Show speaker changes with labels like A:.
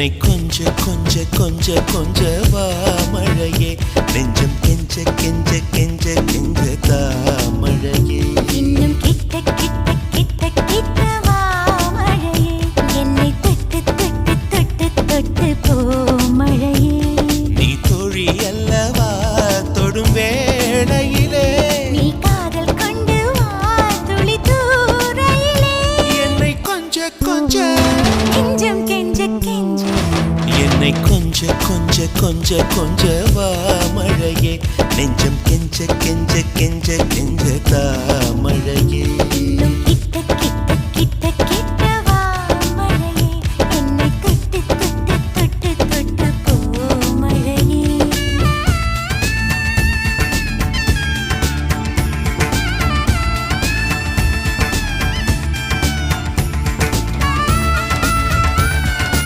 A: என்னை கொஞ்ச கொஞ்ச கொஞ்ச கொஞ்ச வா மழையே. நெஞ்சம் கெஞ்ச கெஞ்ச கெஞ்ச கெஞ்ச தா மழையே.
B: இன்னும் கிட்ட கிட்ட கிட்ட கிட்ட வா மழையே. என்னை தொட்டு தொட்டு தொட்டு தொட்டு போ மழையே.
A: நீ தோழி அல்லவா தொடும் வேளையிலே கொஞ்ச கொஞ்ச
B: கொஞ்ச கொஞ்ச
A: வாமழையே நெஞ்சம் கெஞ்ச கெஞ்ச கெஞ்ச கெஞ்ச
B: தாமழையே